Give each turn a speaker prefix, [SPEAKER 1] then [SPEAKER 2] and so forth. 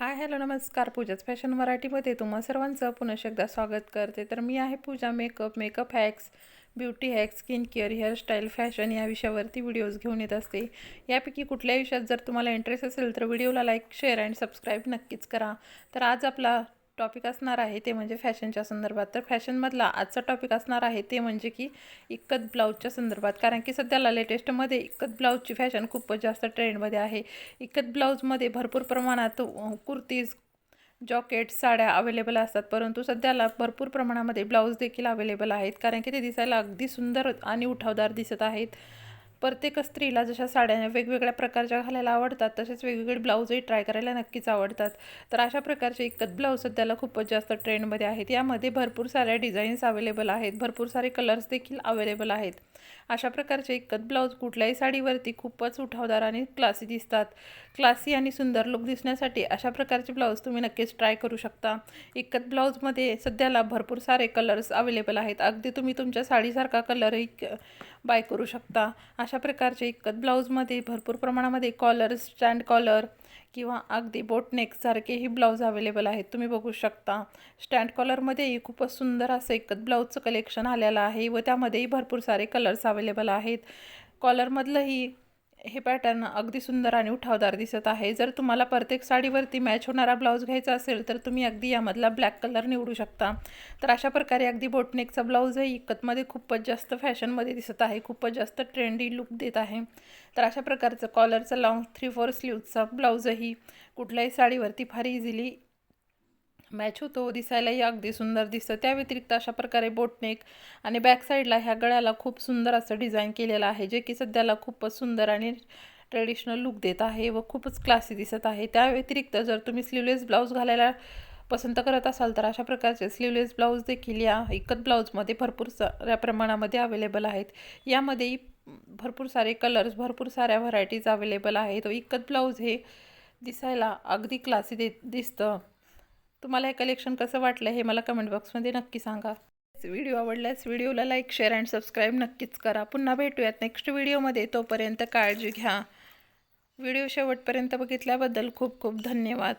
[SPEAKER 1] Hi hello नमस्कार. पूजाच fashion मराठीमध्ये तुम्हा सर्वांचं पुन्हा एकदा स्वागत करते. तर मी आहे Pooja makeup makeup hacks beauty hacks skin care hairstyle fashion या विषयावरती व्हिडिओज घेऊन येत असते. यापैकी कुठल्याही विषयात जर तुम्हाला इंटरेस्ट असेल तर व्हिडिओला लाईक शेअर अँड सबस्क्राईब नक्कीच करा. तर आज आपला टॉपिक असणार आहे ते म्हणजे फॅशनच्या संदर्भात. तर फॅशनमधला आजचा टॉपिक असणार आहे ते म्हणजे की इक्कत ब्लाऊजच्या संदर्भात. कारण की सध्याला लेटेस्टमध्ये इक्कत ब्लाऊजची फॅशन खूपच जास्त ट्रेंडमध्ये आहे. इक्कत ब्लाऊजमध्ये भरपूर प्रमाणात कुर्तीज जॉकेट्स साड्या अवेलेबल असतात. परंतु सध्याला भरपूर प्रमाणामध्ये ब्लाऊज देखील अवेलेबल आहेत. कारण की ते दिसायला अगदी सुंदर आणि उठावदार दिसत आहेत. प्रत्येक स्त्रीला जशा साड्या वेगवेगळ्या प्रकारच्या घालायला आवडतात तसेच वेगवेगळे ब्लाऊजही ट्राय करायला नक्कीच आवडतात. तर अशा प्रकारचे इकत ब्लाऊज सध्याला खूपच जास्त ट्रेंडमध्ये आहेत. यामध्ये भरपूर साऱ्या डिझाईन्स अवेलेबल आहेत. भरपूर सारे कलर्स देखील अवेलेबल आहेत. अशा प्रकारचे इकत ब्लाऊज कुठल्याही साडीवरती खूपच उठावदार आणि क्लासी दिसतात. क्लासी आणि सुंदर लुक दिसण्यासाठी अशा प्रकारचे ब्लाऊज तुम्ही नक्कीच ट्राय करू शकता. इकत ब्लाऊजमध्ये सध्याला भरपूर सारे कलर्स अवेलेबल आहेत. अगदी तुम्ही तुमच्या साडीसारखा कलरही बाय करू शकता. अशा प्रकारचे इकत ब्लाऊजमध्ये भरपूर प्रमाणामध्ये कॉलर स्टँड कॉलर किंवा अगदी बोटनेकसारखेही ब्लाऊज अवेलेबल आहेत. तुम्ही बघू शकता. स्टँड कॉलरमध्येही खूपच सुंदर असं एकत ब्लाऊजचं कलेक्शन आलेलं आहे व त्यामध्येही भरपूर सारे कलर्स अवेलेबल आहेत. कॉलरमधलंही हे पॅटर्न अगदी सुंदर आणि उठावदार दिसत आहे. जर तुम्हाला प्रत्येक साडीवरती मॅच होणारा ब्लाऊज घ्यायचा असेल तर तुम्ही अगदी यामधला ब्लॅक कलर निवडू शकता. तर अशा प्रकारे अगदी बोटनेकचा ब्लाऊजही इकतमध्ये खूपच जास्त फॅशनमध्ये दिसत आहे. खूपच जास्त ट्रेंडी लुक देत आहे. तर अशा प्रकारचं कॉलरचं लाँग थ्री फोर स्लीवचा ब्लाऊजही कुठल्याही साडीवरती फार इझिली मॅच होतो दिसायलाही अगदी सुंदर दिसतं. त्या व्यतिरिक्त अशा प्रकारे बोटनेक आणि बॅकसाईडला ह्या गळ्याला खूप सुंदर असं डिझाईन केलेलं आहे जे की सध्याला खूपच सुंदर आणि ट्रेडिशनल लुक देत आहे व खूपच क्लासी दिसत आहे. त्या व्यतिरिक्त जर तुम्ही स्लीवलेस ब्लाऊज घालायला पसंत करत असाल तर अशा प्रकारचे स्लीवलेस ब्लाऊज देखील या इकत ब्लाऊजमध्ये भरपूर साऱ्या प्रमाणामध्ये अवेलेबल आहेत. यामध्ये भरपूर सारे कलर्स भरपूर साऱ्या व्हरायटीज अवेलेबल आहेत व इकत ब्लाऊज हे दिसायला अगदी क्लासी दे दिसतं. तुम्हाला हे कलेक्शन कसं वाटलं हे मला कमेंट बॉक्समध्ये नक्की सांगा. व्हिडिओ आवडल्यास व्हिडिओला लाईक शेअर अँड सबस्क्राईब नक्कीच करा. पुन्हा भेटूयात नेक्स्ट व्हिडिओमध्ये तोपर्यंत काळजी घ्या. व्हिडिओ शेवटपर्यंत बघितल्याबद्दल खूप खूप धन्यवाद.